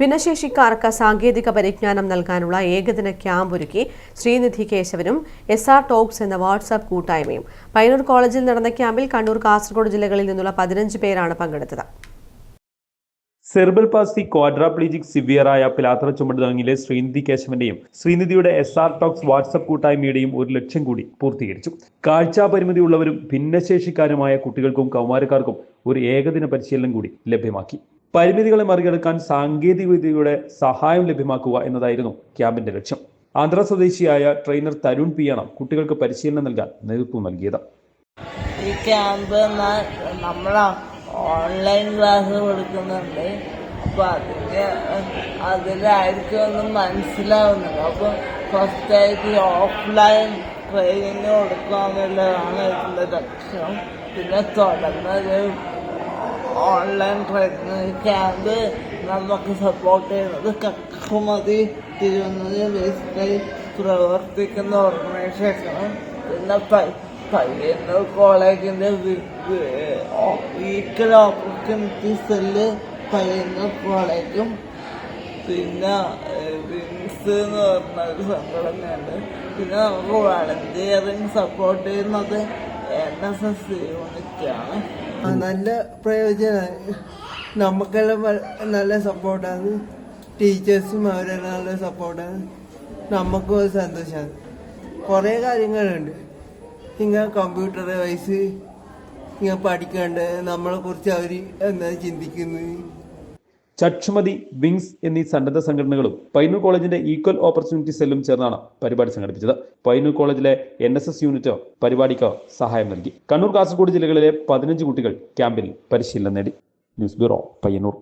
ഭിന്നശേഷിക്കാർക്ക് സാങ്കേതിക പരിജ്ഞാനം നൽകാനുള്ള ഏകദിന ക്യാമ്പ് ഒരുക്കി ശ്രീനിധി കേശവനും എസ് ആർ ടോക്സ് എന്ന വാട്സാപ്പ് കൂട്ടായ്മയും. പയ്യന്നൂർ കോളേജിൽ നടന്ന ക്യാമ്പിൽ കണ്ണൂർ കാസർഗോഡ് ജില്ലകളിൽ നിന്നുള്ള പതിനഞ്ച് പേരാണ് പങ്കെടുത്തത്. സെർബൽ പാസ്റ്റി ക്വാഡ്രാപ്ലീജിക് സിവിയറായ പിലാത്ര ചുമടുതങ്ങിലെ ശ്രീനിധി കേശവന്റെയും ശ്രീനിധിയുടെ എസ് ആർ ടോക്സ് വാട്സപ്പ് കൂട്ടായ്മയുടെയും ഒരു ലക്ഷ്യം കൂടി പൂർത്തീകരിച്ചു. കാഴ്ചാ പരിമിതിയുള്ളവരും ഭിന്നശേഷിക്കാരുമായ കുട്ടികൾക്കും കൗമാരക്കാർക്കും ഒരു ഏകദിന പരിശീലനം കൂടി ലഭ്യമാക്കി. പരിമിതികളെ മറികടക്കാൻ സാങ്കേതികവിദ്യയുടെ സഹായം ലഭ്യമാക്കുക എന്നതായിരുന്നു ക്യാമ്പിന്റെ ലക്ഷ്യം. ആന്ധ്ര സ്വദേശിയായ ട്രെയിനർ തരുൺ പിയാണ് കുട്ടികൾക്ക് പരിശീലനം നൽകാൻ നേതൃത്വം നൽകിയത്. ഈ ക്യാമ്പ് നമ്മള ഓൺലൈൻ ക്ലാസ് കൊടുക്കുന്നുണ്ട് അപ്പൊ അതിന്റെ അതിലായിരിക്കും ഒന്നും മനസ്സിലാവുന്നില്ല അപ്പൊ ഫസ്റ്റ് ആയിട്ട് ഓഫ്ലൈൻ ട്രെയിനിങ് കൊടുക്കുക എന്നുള്ളതാണ് ഇതിന്റെ ലക്ഷ്യം. പിന്നെ തുടർന്നത് ഓൺലൈൻ ക്യാമ്പ് നമുക്ക് സപ്പോർട്ട് ചെയ്യുന്നത് കക്കുമതി തിരുവനന്തപുരം വേസ്റ്റായി പ്രവർത്തിക്കുന്ന ഓർഗനൈസേഷനും പിന്നെ പയ്യന്നൂർ കോളേജിന്റെ ഈക്വൽ ഓപ്പർച്യൂണിറ്റി സെല്ല് പയ്യന്നൂർ കോളേജും. പിന്നെ വിങ്സ് എന്ന് പറഞ്ഞ ഒരു സംഘടനയുണ്ട് പിന്നെ നമുക്ക് വളണ്ടിയറിങ് സപ്പോർട്ട് ചെയ്യുന്നത് എൻ എസ് എസ് യൂണിറ്റാണ് നല്ല പ്രയോജനമായി നമുക്കെല്ലാം നല്ല സപ്പോർട്ടാണ് ടീച്ചേഴ്സും അവരെല്ലാം നല്ല സപ്പോർട്ടാണ് നമുക്കും ഒരു സന്തോഷമാണ് കുറേ കാര്യങ്ങളുണ്ട്. ഇങ്ങനെ കമ്പ്യൂട്ടർ വൈസ് ഇങ്ങനെ പഠിക്കാണ്ട്. നമ്മളെ കുറിച്ച് അവർ എന്താ ചിന്തിക്കുന്നത്? ചക്ഷുമതി വിങ്സ് എന്നീ സന്നദ്ധ സംഘടനകളും പൈനൂർ കോളേജിന്റെ ഈക്വൽ ഓപ്പർച്യൂണിറ്റി സെല്ലും ചേർന്നാണ് പരിപാടി സംഘടിപ്പിച്ചത്. പൈനൂർ കോളേജിലെ എൻ എസ് എസ് യൂണിറ്റ് പരിപാടിക്ക് സഹായം നൽകി. കണ്ണൂർ കാസർഗോഡ് ജില്ലകളിലെ പതിനഞ്ച് കുട്ടികൾ ക്യാമ്പിൽ പരിശീലനം നേടി. News bureau Payyanur.